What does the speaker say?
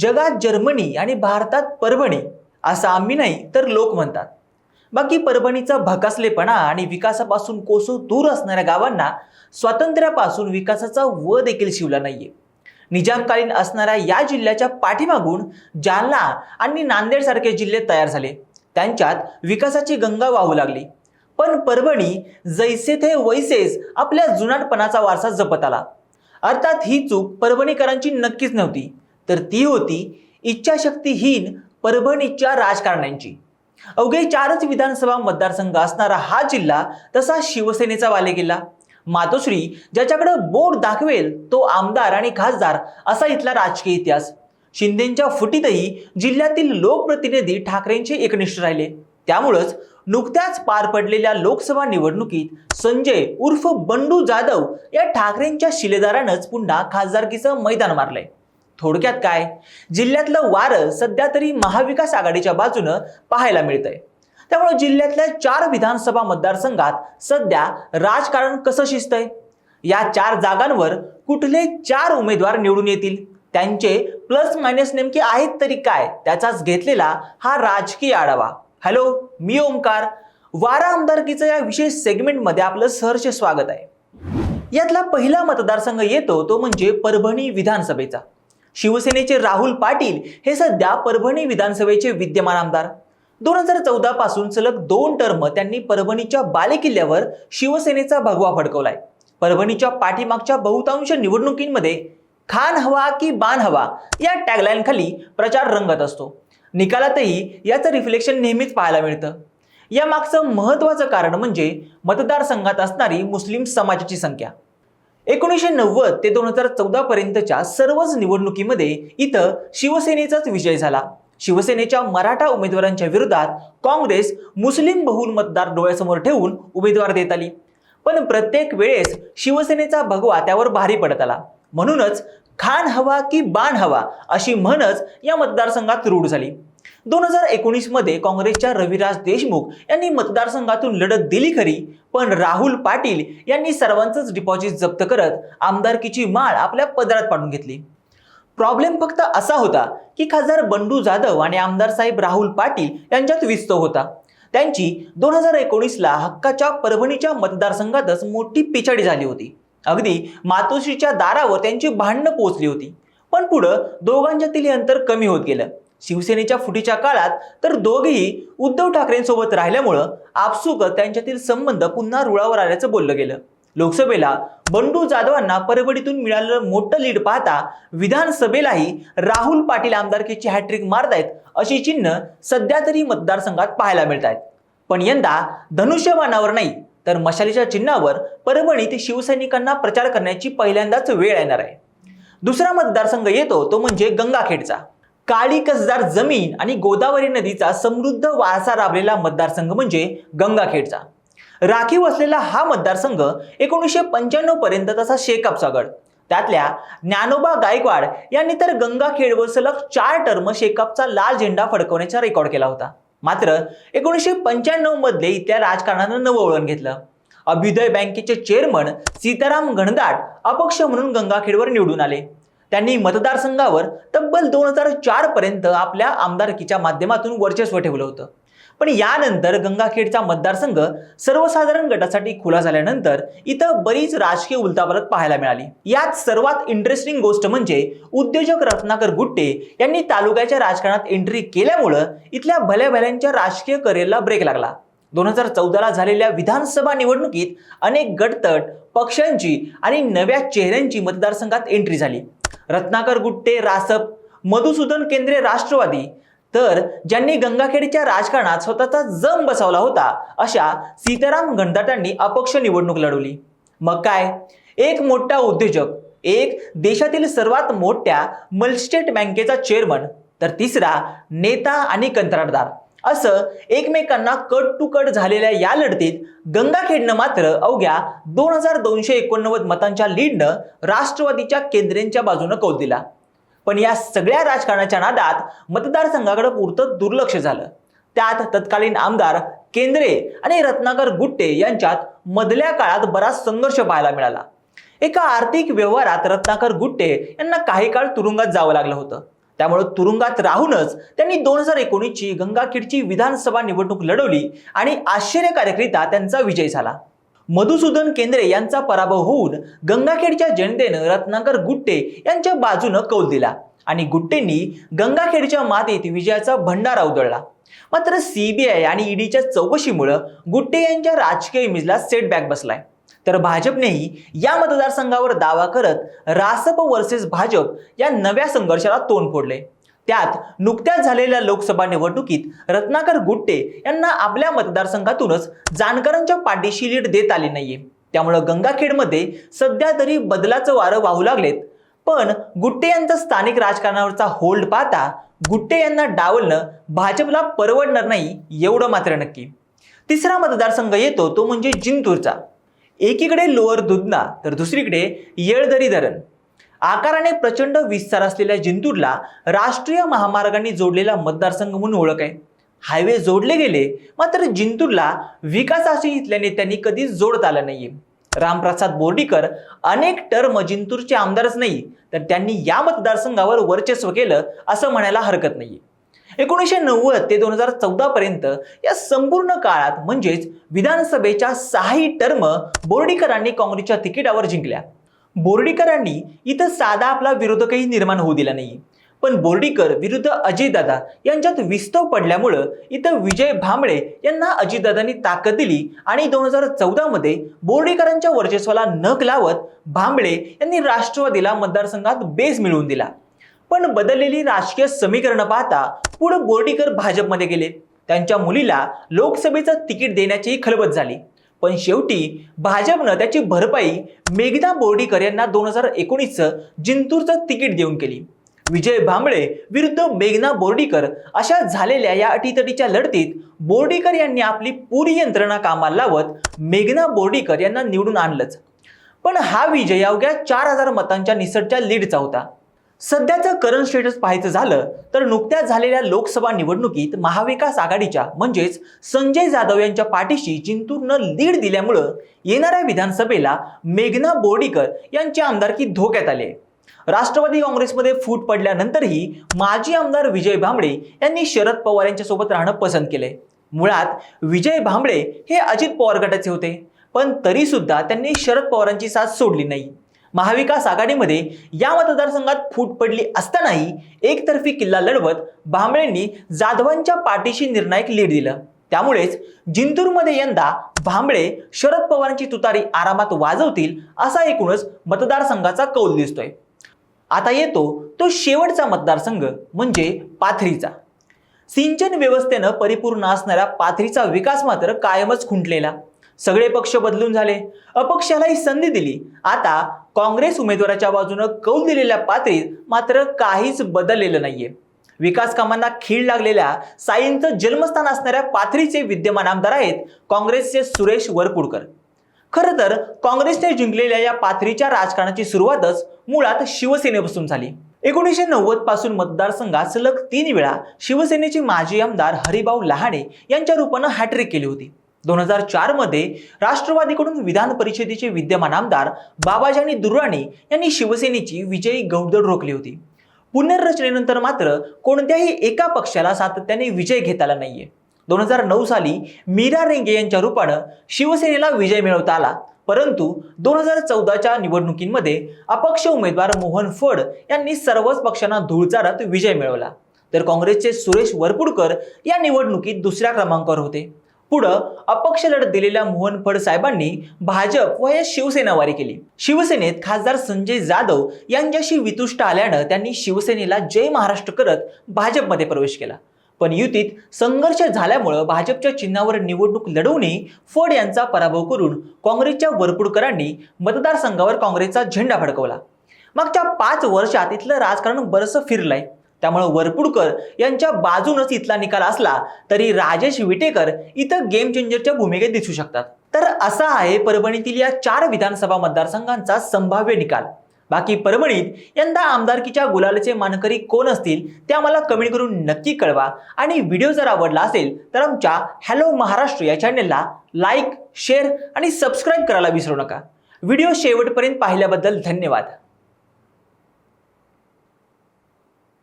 जगात जर्मनी आणि भारतात परभणी असं आम्ही नाही तर लोक म्हणतात. बाकी परभणीचा भकासलेपणा आणि विकासापासून कोसो दूर असणाऱ्या गावांना स्वातंत्र्यापासून विकासाचा व देखील शिवला नाहीये. निजामकालीन असणाऱ्या या जिल्ह्याच्या पाठीमागून जालना आणि नांदेडसारखे जिल्हे तयार झाले. त्यांच्यात विकासाची गंगा वाहू लागली. पण परभणी जैसे थे वैसेच आपल्या जुनाटपणाचा वारसा जपत आला. अर्थात ही चूक परभणीकरांची नक्कीच नव्हती. तर ती होती इच्छाशक्तीहीन परभणीच्या राजकारण्यांची. अवघे चारच विधानसभा मतदारसंघ असणारा हा जिल्हा तसा शिवसेनेचा वालेकिल्ला मातोश्री ज्याच्याकडे बोट दाखवेल तो आमदार आणि खासदार असा इथला राजकीय इतिहास. शिंदेच्या फुटीतही जिल्ह्यातील लोकप्रतिनिधी ठाकरेंचे एकनिष्ठ राहिले. त्यामुळंच नुकत्याच पार पडलेल्या लोकसभा निवडणुकीत संजय उर्फ बंडू जाधव या ठाकरेंच्या शिलेदारानंच पुन्हा खासदारकीचं मैदान मारलंय. थोडक्यात काय? जिल्ह्यातलं वारं सध्या तरी महाविकास आघाडीच्या बाजूनं पाहायला मिळतंय. त्यामुळे जिल्ह्यातल्या चार विधानसभा मतदारसंघात सध्या राजकारण कसं शिजतंय या चार जागांवर कुठले चार उमेदवार निवडून येतील? त्यांचे प्लस मायनस नेमके आहेत तरी काय? त्याचाच घेतलेला हा राजकीय आढावा. हॅलो मी ओमकार वारा आमदारकीचं या विशेष सेगमेंटमध्ये आपलं सहर्ष स्वागत आहे. यातला पहिला मतदारसंघ येतो तो म्हणजे परभणी विधानसभेचा. शिवसेनेचे राहुल पाटील हे सध्या परभणी विधानसभेचे विद्यमान आमदार. दोन हजार चौदा पासून सलग दोन टर्म त्यांनी परभणीच्या बालेकिल्ल्यावर शिवसेनेचा भगवा फडकवलाय परभणीच्या पाठीमागच्या बहुतांश निवडणुकींमध्ये खान हवा की बाण हवा या टॅगलाईन खाली प्रचार रंगत असतो. निकालातही याचं रिफ्लेक्शन नेहमीच पाहायला मिळतं. या मागचं महत्वाचं कारण म्हणजे मतदारसंघात असणारी मुस्लिम समाजाची संख्या. एकोणीसशे नव्वद ते दोन हजार चौदा पर्यंतच्या सर्वच निवडणुकीमध्ये इथं शिवसेनेचाच विजय झाला. शिवसेनेच्या मराठा उमेदवारांच्या विरोधात काँग्रेस मुस्लिम बहुल मतदार डोळ्यासमोर ठेवून उमेदवार देत आली. पण प्रत्येक वेळेस शिवसेनेचा भगवा त्यावर भारी पडत आला. म्हणूनच खान हवा की बाण हवा अशी म्हणच या मतदारसंघात रूढ झाली. दोन हजार एकोणीसमध्ये काँग्रेसच्या रविराज देशमुख यांनी मतदारसंघातून लढत दिली खरी पण राहुल पाटील यांनी सर्वांचंच डिपॉझिट जप्त करत आमदारकीची माळ आपल्या पदरात पाडून घेतली. प्रॉब्लेम फक्त असा होता की खासदार बंडू जाधव आणि आमदार साहेब राहुल पाटील यांच्यात विस्तव होता. त्यांची दोन हजार एकोणीसला हक्काच्या परभणीच्या मतदारसंघातच मोठी पिछाडी झाली होती. अगदी मातोश्रीच्या दारावर त्यांची भांडणं पोचली होती. पण पुढं दोघांच्यातील अंतर कमी होत गेलं. शिवसेनेच्या फुटीच्या काळात तर दोघेही उद्धव ठाकरेंसोबत राहिल्यामुळं आपसुक त्यांच्यातील संबंध पुन्हा रुळावर आल्याचं बोललं गेलं. लोकसभेला बंडू जाधवांना परभणीतून मिळालेलं मोठं लीड पाहता विधानसभेलाही राहुल पाटील आमदारकीची हॅट्रिक मारतायत अशी चिन्ह सध्या तरी मतदारसंघात पाहायला मिळत आहेत पण यंदा धनुष्यबाणावर नाही तर मशालीच्या चिन्हावर परभणीत शिवसैनिकांना प्रचार करण्याची पहिल्यांदाच वेळ येणार आहे. दुसरा मतदारसंघ येतो तो म्हणजे गंगाखेडचा. काळी कसदार जमीन आणि गोदावरी नदीचा समृद्ध वारसा राबलेला मतदारसंघ म्हणजे गंगाखेडचा. राखीव असलेला हा मतदारसंघ एकोणीसशे पंच्याण्णव पर्यंत तसा शेकापचा गड त्यातल्या ज्ञानोबा गायकवाड यांनी तर गंगाखेडवर सलग चार टर्म शेकापचा लाल झेंडा फडकवण्याचा रेकॉर्ड केला होता. मात्र एकोणीसशे पंच्याण्णवमध्ये इथल्या राजकारणानं नवं वळण घेतलं. अभ्युदय बँकेचे चेअरमन सीताराम घनदाट अपक्ष म्हणून गंगाखेडवर निवडून आले. त्यांनी मतदारसंघावर तब्बल दोन हजार चारपर्यंत आपल्या आमदारकीच्या माध्यमातून वर्चस्व ठेवलं होतं. पण यानंतर गंगाखेडचा मतदारसंघ सर्वसाधारण गटासाठी खुला झाल्यानंतर इथं बरीच राजकीय उलटापालट पाहायला मिळाली. यात सर्वात इंटरेस्टिंग गोष्ट म्हणजे उद्योजक रत्नाकर गुट्टे यांनी तालुक्याच्या राजकारणात एंट्री केल्यामुळं इथल्या भल्या भल्यांच्या राजकीय करिअरला ब्रेक लागला. दोन हजार चौदाला झालेल्या विधानसभा निवडणुकीत अनेक गटतट पक्षांची आणि नव्या चेहऱ्यांची मतदारसंघात एंट्री झाली. रत्नाकर गुट्टे रासप मधुसूदन केंद्रे राष्ट्रवादी. तर ज्यांनी गंगाखेडच्या राजकारणात स्वतःचा जम बसवला होता अशा सीताराम गणदाटांनी अपक्ष निवडणूक लढवली. मग काय? एक मोठा उद्योजक एक देशातील सर्वात मोठ्या मल्स्टेट बँकेचा चेअरमन तर तिसरा नेता आणि कंत्राटदार. असं एकमेकांना कट टू कट झालेल्या या लढतीत गंगाखेडनं मात्र अवघ्या दोन हजार दोनशे एकोणनव्वद मतांच्या लीडनं राष्ट्रवादीच्या केंद्रेंच्या बाजूनं कौल दिला. पण या सगळ्या राजकारणाच्या नादात मतदारसंघाकडे पुरतं दुर्लक्ष झालं. त्यात तत्कालीन आमदार केंद्रे आणि रत्नाकर गुट्टे यांच्यात मधल्या काळात बराच संघर्ष पाहायला मिळाला. एका आर्थिक व्यवहारात रत्नाकर गुट्टे यांना काही काळ तुरुंगात जावं लागलं होतं. त्यामुळे तुरुंगात राहूनच त्यांनी दोन हजार एकोणीसची गंगाखेडची विधानसभा निवडणूक लढवली आणि आश्चर्यकारकरित्या त्यांचा विजय झाला. मधुसूदन केंद्रे यांचा पराभव होऊन गंगाखेडच्या जनतेनं रत्नाकर गुट्टे यांच्या बाजूनं कौल दिला आणि गुट्टेंनी गंगाखेडच्या मातीत विजयाचा भंडारा उधळला. मात्र सीबीआय आणि ईडीच्या चौकशीमुळं गुट्टे यांच्या राजकीय इमेजला सेटबॅक बसलाय. तर भाजपनेही या मतदारसंघावर दावा करत रासप वर्सेस भाजप या नव्या संघर्षाला तोंड फोडले. त्यात नुकत्याच झालेल्या लोकसभा निवडणुकीत रत्नाकर गुट्टे यांना आपल्या मतदारसंघातूनच जानकरांच्या पाठीशी लीड देत आली नाहीये. त्यामुळं गंगाखेडमध्ये सध्या तरी बदलाचं वारं वाहू लागलेत. पण गुट्टे यांचा स्थानिक राजकारणावरचा होल्ड पाहता गुट्टे यांना डावलणं भाजपला परवडणार नाही एवढं मात्र नक्की. तिसरा मतदारसंघ येतो तो म्हणजे जिंतूरचा. एकीकडे लोअर दुधना तर दुसरीकडे येळदरी धरण. आकाराने प्रचंड विस्तार असलेल्या जिंतूरला राष्ट्रीय महामार्गांनी जोडलेला मतदारसंघ म्हणून ओळख आहे. हायवे जोडले गेले मात्र जिंतूरला विकासाशी इथल्या नेत्यांनी कधीच जोडत आलं नाहीये. रामप्रसाद बोर्डीकर अनेक टर्म जिंतूरचे आमदारच नाही तर त्यांनी या मतदारसंघावर वर्चस्व केलं असं म्हणायला हरकत नाहीये. एकोणीसशे नव्वद ते दोन हजार चौदा पर्यंत या संपूर्ण काळात म्हणजेच विधानसभेच्या सहाही टर्म बोर्डीकरांनी काँग्रेसच्या तिकिटावर जिंकल्या. बोर्डीकरांनी इथं साधा आपला विरोधकही निर्माण होऊ दिला नाही. पण बोर्डीकर विरुद्ध अजितदादा यांच्यात विस्तव पडल्यामुळं इथं विजय भांबळे यांना अजितदादांनी ताकद दिली आणि दोन हजार चौदामध्ये बोर्डीकरांच्या वर्चस्वाला नख लावत भांबळे यांनी राष्ट्रवादीला मतदारसंघात बेस मिळवून दिला. पण बदललेली राजकीय समीकरणं पाहता पुढे बोर्डीकर भाजपमध्ये गेले. त्यांच्या मुलीला लोकसभेचं तिकीट देण्याचीही खलबत झाली. पण शेवटी भाजपनं त्याची भरपाई मेघना बोर्डीकर यांना दोन हजार एकोणीसचं जिंतूरचं तिकीट देऊन केली. विजय भांबळे विरुद्ध मेघना बोर्डीकर अशा झालेल्या या अटीतटीच्या लढतीत बोर्डीकर यांनी आपली पुरी यंत्रणा कामाला लावत मेघना बोर्डीकर यांना निवडून आणलंच. पण हा विजय अवघ्या चार हजार मतांच्या निसटच्या लीडचा होता. सध्याचं करंट स्टेटस पाहायचं झालं तर नुकत्याच झालेल्या लोकसभा निवडणुकीत महाविकास आघाडीच्या म्हणजेच संजय जाधव यांच्या पाठीशी जिंतूरनं लीड दिल्यामुळं येणाऱ्या विधानसभेला मेघना बोर्डीकर यांची आमदारकी धोक्यात आली. राष्ट्रवादी काँग्रेसमध्ये फूट पडल्यानंतरही माजी आमदार विजय भांबळे यांनी शरद पवार यांच्यासोबत राहणं पसंत केले. मुळात विजय भांबळे हे अजित पवार गटाचे होते पण तरी सुद्धा त्यांनी शरद पवारांची साथ सोडली नाही. महाविकास आघाडीमध्ये या मतदारसंघात फूट पडली असतानाही एकतर्फी किल्ला लढवत भांबळेंनी जाधवांच्या पाठीशी निर्णायक लीड दिलं. त्यामुळेच जिंतूरमध्ये यंदा भांबळे शरद पवारांची तुतारी आरामात वाजवतील असा एकूणच मतदारसंघाचा कौल दिसतोय. आता येतो तो शेवटचा मतदारसंघ म्हणजे पाथरीचा. सिंचन व्यवस्थेनं परिपूर्ण असणाऱ्या पाथरीचा विकास मात्र कायमच खुंटलेला. सगळे पक्ष बदलून झाले. अपक्षालाही संधी दिली. आता काँग्रेस उमेदवाराच्या बाजूनं कौल दिलेल्या पातळीत मात्र काहीच बदललेलं नाहीये. विकास कामांना खीळ लागलेल्या साईंचं जन्मस्थान असणाऱ्या पाथरीचे विद्यमान आमदार आहेत काँग्रेसचे सुरेश वरपुडकर. खरं तर काँग्रेसने जिंकलेल्या या पाथरीच्या राजकारणाची सुरुवातच मुळात शिवसेनेपासून झाली. एकोणीसशे नव्वदपासून मतदारसंघात सलग तीन वेळा शिवसेनेचे माजी आमदार हरिभाऊ लहाणे यांच्या रूपानं हॅट्रिक केली होती. दोन हजार चारमध्ये राष्ट्रवादीकडून विधान परिषदेचे विद्यमान आमदार बाबाजानी दुर्राणी यांनी शिवसेनेची विजयी गौदड रोखली होती. पुनर्रचनेनंतर मात्र कोणत्याही एका पक्षाला सातत्याने विजय घेता आला नाहीये. दोन हजार नऊ साली मीरा रेंगे यांच्या रूपानं शिवसेनेला विजय मिळवता आला. परंतु दोन हजार चौदाच्या निवडणुकीमध्ये अपक्ष उमेदवार मोहन फड यांनी सर्वच पक्षांना धूळ चारत विजय मिळवला. तर काँग्रेसचे सुरेश वरपुडकर या निवडणुकीत दुसऱ्या क्रमांकावर होते. पुढं अपक्ष लढत दिलेल्या मोहन फड साहेबांनी भाजप व या शिवसेनावारी केली. शिवसेनेत खासदार संजय जाधव यांच्याशी वितुष्ट आल्यानं त्यांनी शिवसेनेला जय महाराष्ट्र करत भाजपमध्ये प्रवेश केला. पण युतीत संघर्ष झाल्यामुळं भाजपच्या चिन्हावर निवडणूक लढवूनही फड यांचा पराभव करून काँग्रेसच्या वरपुडकरांनी मतदारसंघावर काँग्रेसचा झेंडा फडकवला. मागच्या पाच वर्षात इथलं राजकारण बरंच फिरलंय. त्यामुळे वरपुडकर यांच्या बाजूनच इथला निकाल असला तरी राजेश विटेकर इथं गेम चेंजरच्या भूमिकेत दिसू शकतात. तर असा आहे परभणीतील या चार विधानसभा मतदारसंघांचा संभाव्य निकाल. बाकी परभणीत यंदा आमदारकीच्या गुलालाचे मानकरी कोण असतील ते आम्हाला कमेंट करून नक्की कळवा. आणि व्हिडिओ जर आवडला असेल तर आमच्या हॅलो महाराष्ट्र या चॅनेलला लाईक शेअर आणि सबस्क्राईब करायला विसरू नका. व्हिडिओ शेवटपर्यंत पाहिल्याबद्दल धन्यवाद.